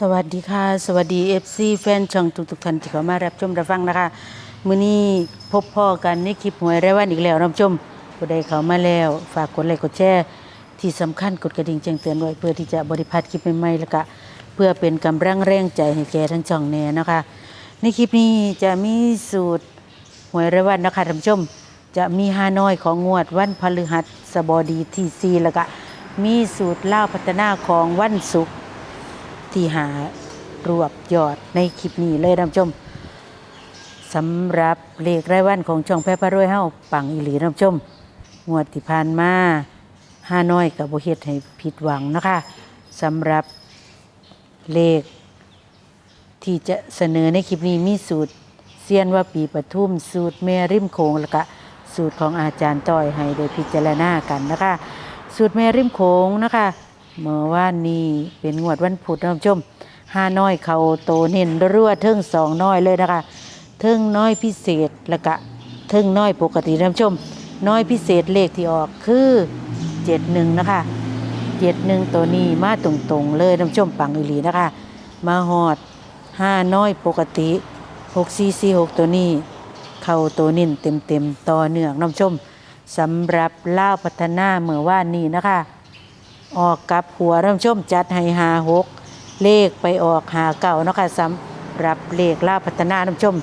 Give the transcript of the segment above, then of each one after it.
สวัสดีค่ะ สวัสดี FC แฟนช่องทุกทุกๆท่านที่เข้ามารับชมรับฟังนะคะมื้อนี้พบพ่อกันในคลิปหวยรายวันอีกแล้วรับชมผู้ใดเข้ามาแล้ว ฝากกดไลค์กดแชร์ที่สำคัญกดกระดิ่งแจ้งเตือนไว้เพื่อที่จะบริพลาดคลิปใหม่ๆแล้วก็เพื่อเป็นกำลังแรงใจให้แก่ทั้งช่องแน่นะคะ ในคลิปนี้จะมีสูตรหวยรายวันนะคะท่านผู้ชม จะมีฮานอยของงวดวันพฤหัสบดีที่ซีแล้วก็มีสูตรเล่าพัฒนาของวันศุกร์ ที่หารวบยอดในคลิปนี้เลยท่านผู้ชมสำหรับเลขรายวันของช่องแพร่พระรวยเฮาปังอีหลีท่านผู้ชมงวดที่ผ่านมาฮาน้อยกับบุเฮ็ดให้ผิดหวังนะคะสำหรับเลข ที่จะเสนอในคลิปนี้มีสูตรเซียนว่าปีปทุมสูตรแม่ริมโขงแล้วก็สูตรของอาจารย์ต้อยให้ได้พิจารณากันนะคะ สูตรแม่ริมโขงนะคะ เมื่อว่านนี้เป็นงวดวันพุธท่านผู้ชมห้าน้อยเขาโตเน้นรั่วเทิงสองน้อยเลยนะคะเทิงน้อยพิเศษแล้วก็เทิงน้อยปกติท่านผู้ชม น้อยพิเศษเลขที่ออกคือเจ็ดหนึ่งนะคะเจ็ดหนึ่งตัวนี้มาตรงๆ เลยน้ำชมปังอีหลีนะคะ มาหอดห้าน้อยปกติหกซีซีหกตัวนี้ เข้าตัวนิ่นเต็มๆต่อเนื่องน้ำชมสำหรับเล่าพัฒนาเมื่อว่านนี้นะคะ ออกกับหัวน้ำชมจัดให้หาหกเลขไปออกหาเก่าเนาะคะสำหรับเลขเล่าพัฒนาน้ำชม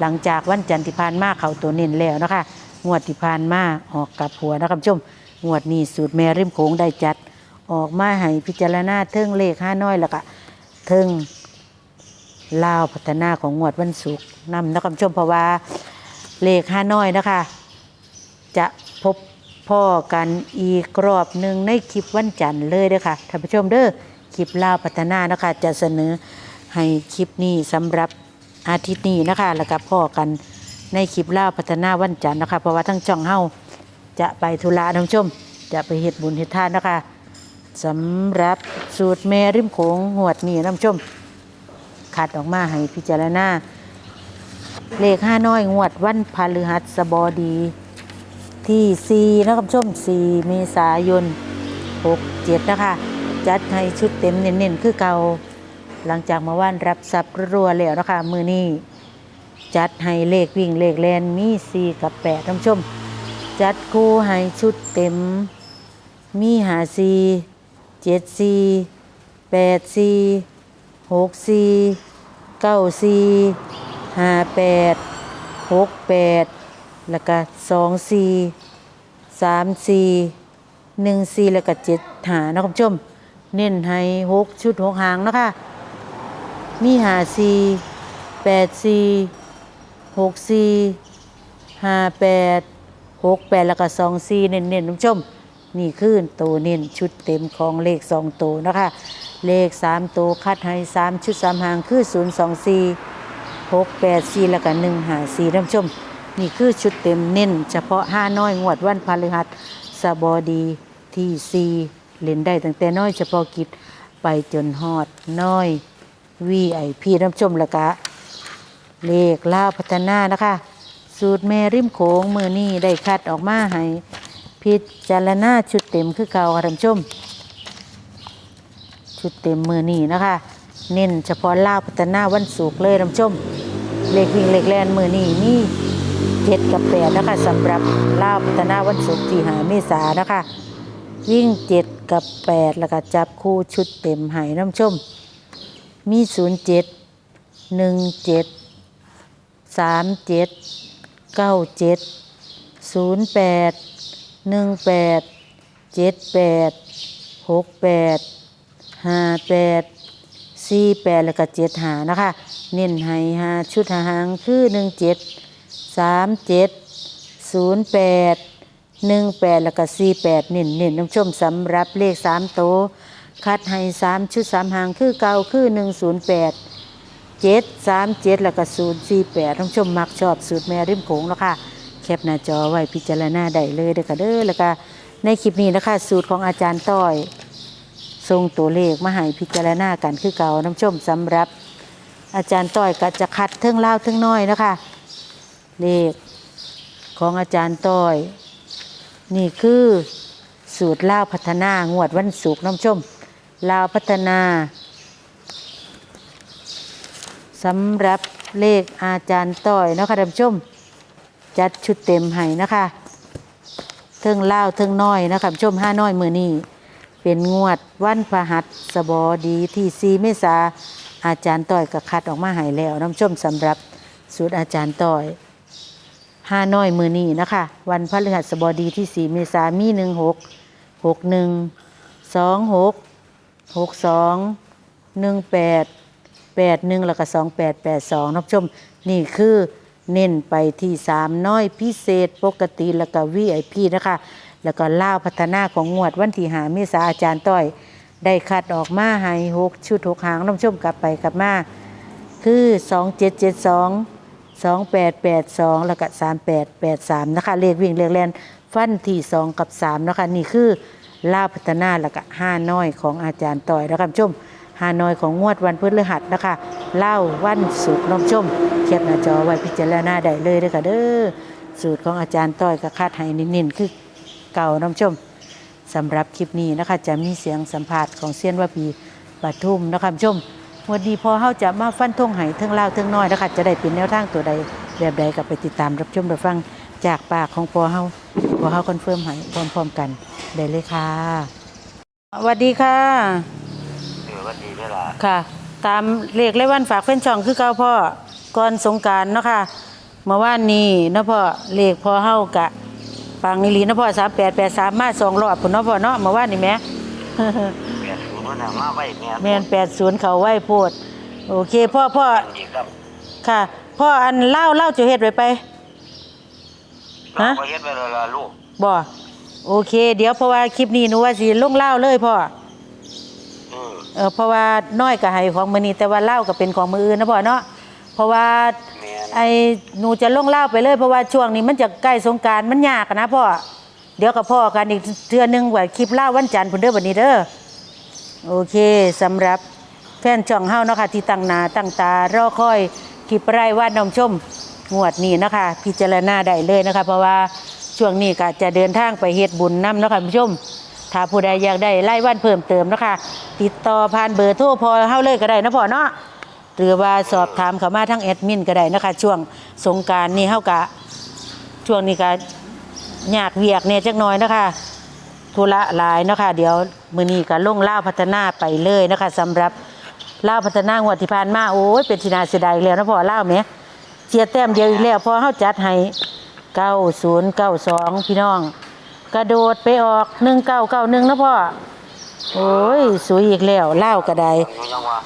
หลังจากวันจันทร์ที่ผ่านมาเขาตัวนินแล้วนะคะงวดที่ผ่านมาออกกับหัวนะคะท่านผู้ชมงวดนี้สูตรแม่ริมโขงได้จัด ออกมาให้พิจารณาเทิงเลขห้าน้อยแล้วก็เทิงลาวพัฒนาของงวดวันศุกร์นำนะครับชมเพราะว่าเลขห้าน้อยนะคะ จะพบ พ่อกันอีกรอบหนึ่งในคลิปวันจันทร์เลยเด้อค่ะท่านผู้ชมเด้อคลิปลาวพัฒนานะคะจะเสนอให้คลิปนี้สำหรับอาทิตย์นี้นะคะ แล้วก็พ่อกันในคลิปลาวพัฒนาวันจันทร์นะคะ เพราะว่าทั้งช่องเฮาจะไปธุระท่านผู้ชม จะไปเฮ็ดบุญเฮ็ดทานนะคะสำหรับสูตรแม่ริมโขงหวดนี่ท่านผู้ชมคัดออกมาให้พิจารณาเลขห้าน้อยงวดวันพฤหัสบดี ที่ 4 นะครับท่านผู้ชม 4 เมษายน 67 นะคะ จัดให้ชุดเต็มเน้นๆ คือเก่าหลังจากมาว่านรับทรัพย์รัวแล้วนะคะ มือนี้ จัดให้เลขวิ่งเลขแลนมี 4 กับ8ท่านผู้ชม จัดคู่ให้ชุดเต็ม มีหาซีเจ็ดซีแปดซีหกซีเก้าซีห้าแปดหกแปด แล้วก็สองซีสามซีหนึ่งซีแล้วก็เจ็ดหานะคุณผู้ชม เน้นให้หกชุดหกหางนะคะมีหาซีแปดซีหกซีห้าแปดหกแปดแล้วก็สองซีเน้นๆน้ชม นี่คือตัวเน้นชุดเต็มของเลขสองตัวนะคะ เลขสามตัวคัดให้สามชุดสามหางคือศูนย์สองสี่หกแปดสี่แล้วก็หนึ่งหาสี่น้ชม นี่คือชุดเต็มเน้น เฉพาะห้าน้อยงวดวันพฤหัสบดีที่สี่เล่นได้ตั้งแต่น้อยเฉพาะกิจไปจนฮอดน้อยวีไอพีน้ำชมละกะ เลขล่าวพัฒนานะคะ สูตรแม่ริมโขงมือนี้ได้คัดออกมาให้พิจารณาชุดเต็มคือเก่าค่ะท่านชม ชุดเต็มมือนี้นะคะ เน้นเฉพาะล่าวพัฒนาวันศุกร์เลยท่านชม เลขวิ่งเลขแลนมือนี้มี เจ็ดกับแปดนะคะสำหรับลาวพัฒนาวันศุกร์ที่หาเมษานะคะ วิ่งเจ็ดกับแปดแล้วก็จับคู่ชุดเต็มใหายน้ำชม มีศูนย์เจ็ดหนึ่งเจ็ดสามเจ็ดเก้าเจ็ดศูนย์แปดหนึ่งแปดเจ็ดแปดหกแปดห้าแปดสี่แปดแล้วก็เจ็ดหานะคะ เน้นให้หาชุดหางคือหนึ่งเจ็ด สามเจ็ดศูนย์แปดหนึ่งแปดแล้วก็สี่แปดเน้นเน้นน้ำชมสำหรับเลขสามโต คัดให้สามชุดสามหางคือเก่าคือหนึ่งศูนย์แปดเจ็ดสามเจ็ดแล้วก็ศูนย์สี่แปดท่านผู้ชมมักชอบสูตรแม่ริมโขงแล้วค่ะแคปหน้าจอไว้พิจารณาได้เลยเด้อค่ะเด้อแล้วก็ในคลิปนี้นะคะสูตรของอาจารย์ต้อยทรงตัวเลขมาให้พิจารณากันคือเก่าน้ำชมสำหรับ อาจารย์ต้อยก็จะคัดเทิงเล่าเทิงน้อยนะคะ เลขของอาจารย์ต้อย นี่คือสูตรเล่าวพัฒนางวดวันศุกร์น้ำชมลาวพัฒนาสำหรับเลขอาจารย์ต้อยนะคะท่านผู้ชม จัดชุดเต็มให้นะคะเทิงเล่าวเทิงน้อยนะคะท่านผู้ชมห้าน้อยมือนี้เป็นงวดวันพฤหัสบดีที่ซีเมษาอาจารย์ต้อยก็คัดออกมาให้แล้วน้ำชมสำหรับสูตรอาจารย์ต้อย ห้าน้อยมือนี้นะคะ วันพฤหัสบดีที่สี่เมษามีหนึ่งหกหกหนึ่งสองหกหกสองหนึ่งแปดแปดหนึ่งแล้วก็สองแปดแปดสองนับชม นี่คือเน้นไปที่สามน้อยพิเศษปกติแล้วก็วีไอพีนะคะ แล้วก็ล่าพัฒนาของงวดวันที่หาเมษาอาจารย์ต้อย ได้คัดออกมาให้หกชุดหกหางน้ำชมกลับไปกลับมา คือสองเจ็ดเจ็ดสอง สองแปดแปดสองแล้วก็สามแปดแปดสามนะคะ เลขวิ่งเลขแลนฟันที่สองกับสามนะคะนี่คือล่าพัฒนาแล้วก็ห้าน้อยของอาจารย์ต้อยนะคะท่านผู้ชมฮานอยของงวดวันพฤหัสนะคะเล่าวันสุกร์น้องชมเขียนหน้าจอไว้พิจารณาได้เลยเด้อค่ะเด้อสูตรของอาจารย์ต้อยกับคาดให้นิ่นๆ คือเก่าน้องชมสำหรับคลิปนี้นะคะจะมีเสียงสัมภาษณ์ของเซียนว่าปีปทุมนะคะท่านผู้ชม วันนี้พอเฮาจะมาฟันทงไห้เทิงเล่าเทิงน้อยนะคะจะได้เป็นแนวทางตัวใดแบบใดก็ไปติดตามรับชมรับฟังจากปากของพอเฮาพอเฮาคอนเฟิร์มให้พร้อมๆกันได้เลยค่ะสวัสดีค่ะเออวันดีเวลาค่ะ ตามเลขและวันฝากเฟ้นช่องคือเก่าพ่อก่อนสงการเนาะค่ะเมื่อวานนี้เนาะพ่อเลขพอเฮากะปังนิลีเนาะพ่อสามแปดแปดสามมาสองรอบพุ่นเนาะพ่อเนาะเมื่อวานนี่แม่ นน่ะมาไว้แม่แมนแปดศูนย์เขาไหวโพดโอเคพ่อพ่ออีกครับค่ะ พ่ออันเล่าเล่าจะเฮ็ดไว้ไป ฮะ เราก็เฮ็ดไว้แล้วล่ะลูกบ่โอเค เดี๋ยวเพราะว่าคลิปนี้หนูว่าสิลงเล่าเลยพ่อเออเออเพราะว่าน้อยก็ให้ของมื้อนี้แต่ว่าเล่าก็เป็นของมื้ออื่นนะพ่อเนาะเพราะว่า แม่นไอ้หนูจะลงเล่าไปเลยเพราะว่าช่วงนี้มันจะใกล้สงกรารมันยากอะนะพ่อเดี๋ยวกับพ่อกันอีกเทื่อนึงว่าคลิปเล่าวันจันทร์พุ่นเด้อวันนี้เด้อ โอเคสำหรับแฟนช่องเฮานะคะที่ตั้งหนาตั้งตารอคอยคลิปไร่วาดน้องชมงวดนี้นะคะ พิจารณาได้เลยนะคะ เพราะว่าช่วงนี้ก็จะเดินทางไปเฮ็ดบุญนํเนะคะคุณผู้ชม ถ้าผู้ใดอยากได้ไล่วันเพิ่มเติมนะคะ ติดต่อผ่านเบอร์โทรพอเฮาเลยก็ได้นะพ่อเนาะหรือว่าสอบถามเขามาทั้งแอดมินก็ได้นะคะ ช่วงสงการนี่เฮากะช่วงนี้ก็ยากเวียกเนี่ยจักหน่อยนะคะ ธุระหลายเนาะคะเดี๋ยวมือนี้ก็ล่งล่าพัฒนาไปเลยนะคะสำหรับล่าพัฒนางวดที่ผ่านมาโอ้ยเป็นสินาเสียดายอีกแล้วนะพ่อล่าวแหมเจียแต้มเดียวอีกแล้วพอเฮาจัดให้9092พี่น้อง กระโดดไปออก1991นะพ่อโอ้ยสวยอีกแล้วเล่าวก็ได้อยู่ยังว่า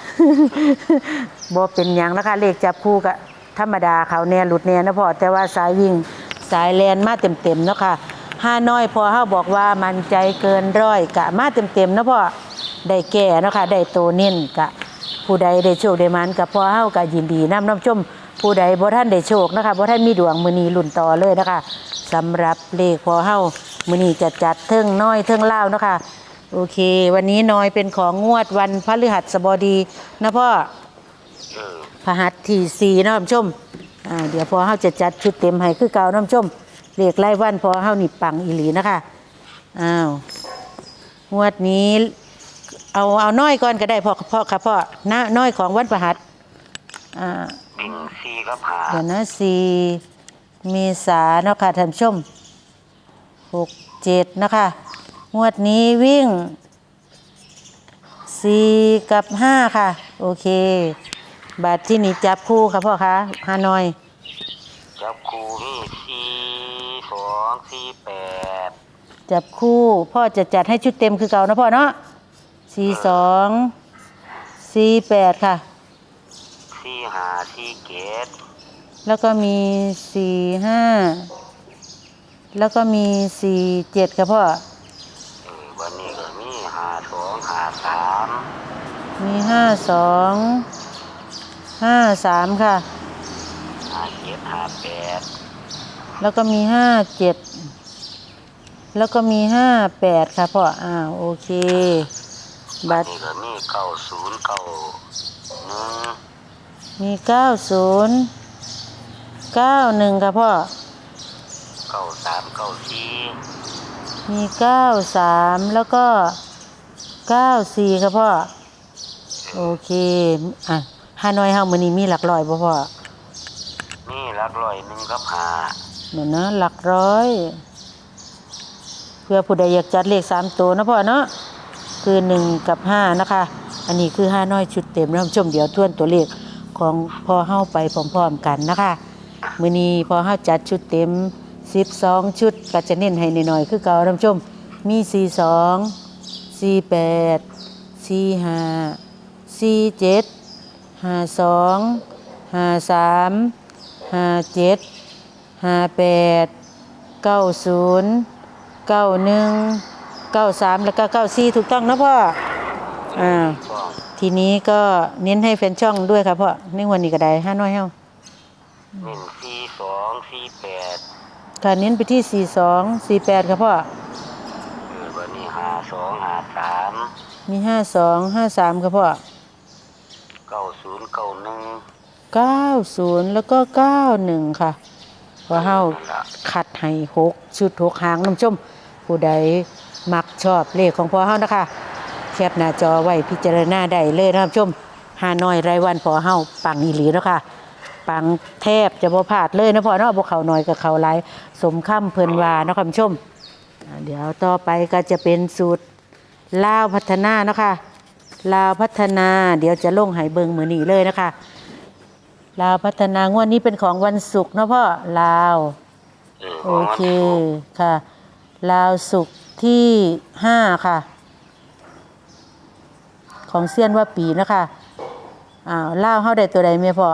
บ่เป็นหยังนะคะเลขจับคู่ก็ธรรมดาเขาแน่หลุดแน่นะพ่อแต่ว่าสายวิ่งสายแลนมาเต็มๆเนาะค่ะ ห้าน้อยพอเฮาบอกว่ามันใจเกินร้อยกะมาเต็มๆนะพ่อได้แก่เนาะค่ะได้โตเน้นกะ ผู้ใดได้โชคได้มันกับพ่อเฮาก็ยินดีนํน้ำชม ผู้ใดบ่ท่านได้โชคนะคะบ่ท่านมีดวงมื้อนี้ลุ้นต่อเลยนะคะสำหรับเลขพอเฮามื้อนี้จะจัดเทิงน้อยเทิงล่าวเนาะค่ะโอเค วันนี้น้อยเป็นของงวดวันพฤหัสบดีนะพ่อเออพหัสที่สี่เนาะท่านผู้ชมอ่าเดี๋ยวพอเฮาจะจัดชุดเต็มให้คือเก่าเนาะท่านผู้ชม เรียกไล่วันพอเฮานี่ปังอีหลีนะคะอ้าวงวดนี้เอาเอาน้อยก่อนก็ได้พ่อพ่อครับพ่อน้าน้อยของวันพหัสอ่าบิ่งซีกับหาเดี๋ยวนะสี่เมษาเนาะค่ะท่านผู้ชมหกเจ็ดนะคะงวดนี้วิ่งสี่กับห้าค่ะ โอเค บาทที่นี่จับคู่ค่ะพ่อคะฮานอย จับครูมี สี่สองสี่แปดจับคู่ พ่อจะจัดให้ชุดเต็มคือเก่านะพ่อเนาะสี่สองสี่แปดค่ะ สี่หาสี่เกตแล้วก็มีสี่ห้าแล้วก็มีสี่เจ็ดค่ะพ่อเออวันนี้ก็มีหาสองหาสามมีห้าสองห้าสามค่ะหาเจ็ดหาแปด แล้วก็มีห้าเจ็ดแล้วก็มีห้าแปดค่ะพ่ออ้าวโอเค บัตรนี่ก็มีเก้าศูนย์เก้าหนึ่งมีเก้าศูนย์เก้าหนึ่งค่ะพ่อ เก้าสามเก้าสี่มีเก้าสามแล้วก็เก้าสี่ค่ะพ่อ โอเค อะฮานอยเฮามื้อนี้มีหลักร้อยบ่พ่อ นี่หลักร้อยหนึ่งกับหา เดี๋ยวนะหลักร้อย เพื่อผู้ใดอยากจัดเลขสามตัวนะพ่อเนาะคือหนึ่งกับห้านะคะ อันนี้คือห้าน้อยชุดเต็มนะชมเดี๋ยวทวนตัวเลขของพอเฮาไปพร้อมๆกันนะคะมือนี้พอเฮาจัดชุดเต็ม12ชุดก็จะเน้นให้หน่อยๆคือเก่าท่านชมมี42 48 45 47 52 53 57ห้าสามห้าเจ็ด แปดเก้าศูนย์เก้าหนึ่งเก้าสามแล้วก็เก้าสี่ถูกต้องนะพ่ออ่าก็ทีนี้ก็เน้นให้แฟนช่องด้วยครับพ่อในวันนี้ก็ได้ห้าน้อยเฮาหนึ่งสี่สองสี่แปดการเน้นไปที่สี่สองสี่แปดครับพ่อเออวันนี้หาสองหาสามมีห้าสองห้าสามครับพ่อเก้าศูนย์เก้าหนึ่งเก้าศูนย์แล้วก็เก้าหนึ่งค่ะ พอเฮานั่นล่ะขัดให้หกชุดหกหางน้ำชมผู้ใดมักชอบเลขของพอเฮานะคะแคปหน้าจอไว้พิจารณาได้เลยนะครับชมหาน้อยรายวันพอเฮาปังอีหลีนะค่ะปังแทบจะบ่พลาดเลยนะพอเนาะบ่เขาน้อยกับเขาหลายสมค่ำเพิ่นว่านะคุณชมอ่าเดี๋ยวต่อไปก็จะเป็นสูตรลาวพัฒนาเนาะค่ะลาวพัฒนา เดี๋ยวจะลงให้เบิงมือนีเลยนะคะ ลาวพัฒนางวดนี้เป็นของวันศุกร์เนาะพ่อลาวเออโอเคค่ะ ลาวสุกร์ที่ห้าค่ะ ของเซียนว่าปีนะคะอ้าวล่าวเฮาได้ตัวใดเมียพ่อ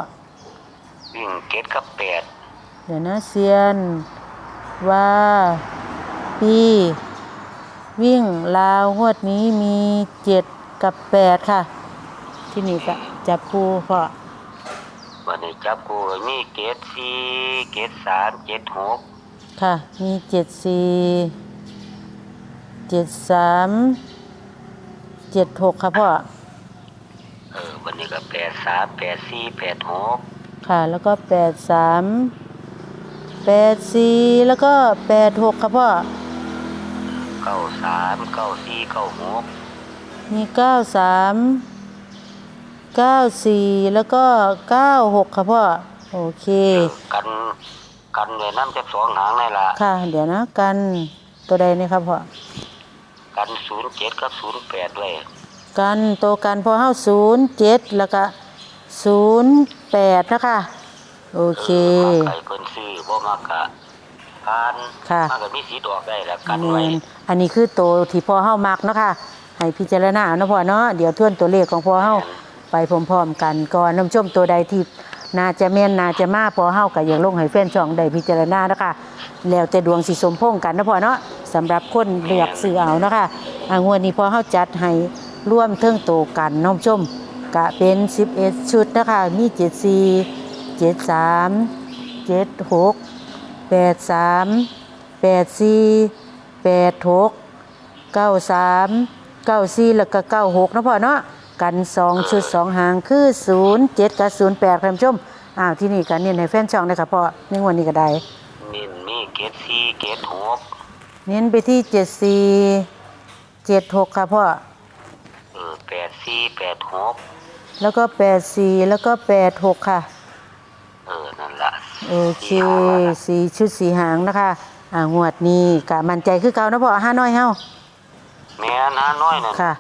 วิ่งเกตกับแปดเดี๋ยวนะเซียนว่าปีวิ่งลาวงวดนี้มีเจ็ดกับแปดค่ะ ที่นี่ก็จับคู่พ่อ วันนี้จับกูก็มีเกตสี่เกตสามเจ็ดหกค่ะ มีเจ็ดสี่เจ็ดสามเจ็ดหกค่ะพ่อ เออวันนี้ก็แปดสามแปดสี่แปดหกค่ะ แล้วก็แปดสามแปดสี่แล้วก็แปดหกค่ะพ่อเก้าสามเก้าสี่เก้าหกมีเก้าสาม เก้าสี่แล้วก็เก้าหกค่ะพ่อ โอเค กันกันเลยน้ำจะสองหางในละค่ะ เดี๋ยวนะกันตัวใดนี่ครับพ่อ กันศูนย์เจ็ดกับศูนย์แปดด้วย กันตัวกันพอเฮาศูนย์เจ็ดแล้วก็ศูนย์แปดนะคะ โอเคมาไก่เพิ่นซื้อบ่มากะการค่ะมาก็มีสีดอกได้แล้วกันแมไว้นอันนี้คือตัวที่พ่อเฮามักเนาะค่ะให้พิจารณาเนาะพ่อเนาะเดี๋ยวทวนตัวเลขของพ่อเฮา ไปพร้อมๆกันก่อนน้ำชมตัวใดที่นาจะแม่นนาจะมาพอเฮาก็อย่ากลงให้แฟนช่องได้พิจารณานาะคะแล้วแต่ดวงสิสมพงกันนะพอเนาะสำหรับคนเลือกซื้อเอานะคะอ่างวดนี้พอเฮาจัดให้ร่วมเทิงโตกันน้ำชมกะเป็น 11 ชุดนะคะ มี 74 73 76 83แปดสี่แปดหกเก้าสามเก้าสี่แล้วก็เก้าหกนะพ่อเนาะ กันสองชุดสองหางคือศูนย์เจ็ดกับศูนย์แปดคุณผู้ชมอ้าวที่นี่กันเนี่ยในแฟนช่องเลยค่ะพ่อในวันนี้ก็ได้มีมีเกตสี่เกตหกเน้นไปที่เจ็ดสี่เจ็ดหกค่ะพ่อเออแปดสี่แปดหกแล้วก็แปดสี่แล้วก็แปดหกค่ะ เออนั่นล่ะโอเคสี่หางนั่นล่ะสี่ชุดสี่หางนะคะอ่างวดนี้กะมั่นใจคือเก่านะพ่อห้าน้อยเฮาแม่นห้าน้อยนั่นค่ะ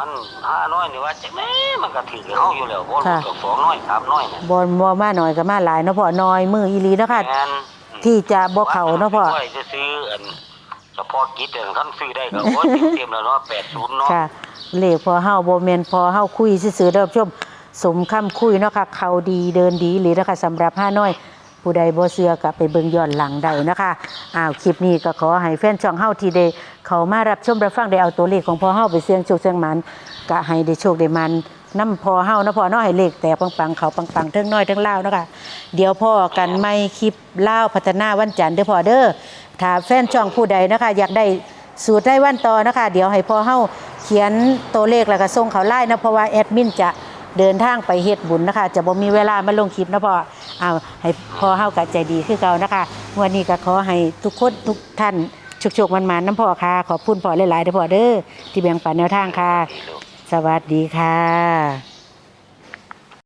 มันห้าน้อยนี่ว่าจะแม่มันก็ถือเฮาอยู่แล้วบ่ค่ะรู้จักสองน้อยสามน้อยน่ะบอลบอมาหน่อยก็มาหลายเนาะพ่อน้อยมืออีหลีเนาะค่ะแม่นที่จะบ่เขาเนาะพ่อ ไว้จะซื้ออันเฉพาะกิจอันคันซื้อได้ก็โอ้ยเต็มๆแล้วเนาะ80เนาะ ค่ะเลขพอเฮาบ่แม่นพอเฮาคุยซื่อๆเด้อผู้ชม สมคำคุยเนาะค่ะเขาดีเดินดีหรือนะคะสำหรับห้าน้อย ผู้ใดบ่เชื่อก็ไปเบิ่งย้อนหลังได้นะคะอ้าวคลิปนี้ก็ขอให้แฟนช่องเฮาที่ได้เข้ามารับชมรับฟังได้เอาตัวเลขของพ่อเฮาไปเสี่ยงโชคเสี่ยงหมันก็ให้ได้โชคได้มันนำพอเฮานะพ่อเนาะให้เลขแต่ปังๆเขาปังๆเทั้งน้อยเทั้งเล่าวนะคะเดี๋ยวพ่อกันไม่คลิปเล่าวพัฒนาวันจันทร์เด้อพ่อเด้อถ้าแฟนช่องผู้ใดนะคะ อยากได้สูตรได้วันต่อนะคะ เดี๋ยวให้พ่อเฮาเขียนตัวเลขแล้วก็ส่งเขาไล่นะเพราะว่าแอดมินจะ เดินทางไปเฮ็ดบุญนะคะ จะบ่มีเวลามาลงคลิปนะพ่อเอาให้พ่อเฮากะใจดีคือเก่านะคะวันนี้ก็ขอให้ทุกคนทุกท่านชุกๆมันๆน้ำพ่อค่ะ ขอบคุณพ่อหลายๆเด้อพ่อเด้อที่แบ่งปันแนวทางค่ะ สวัสดีค่ะ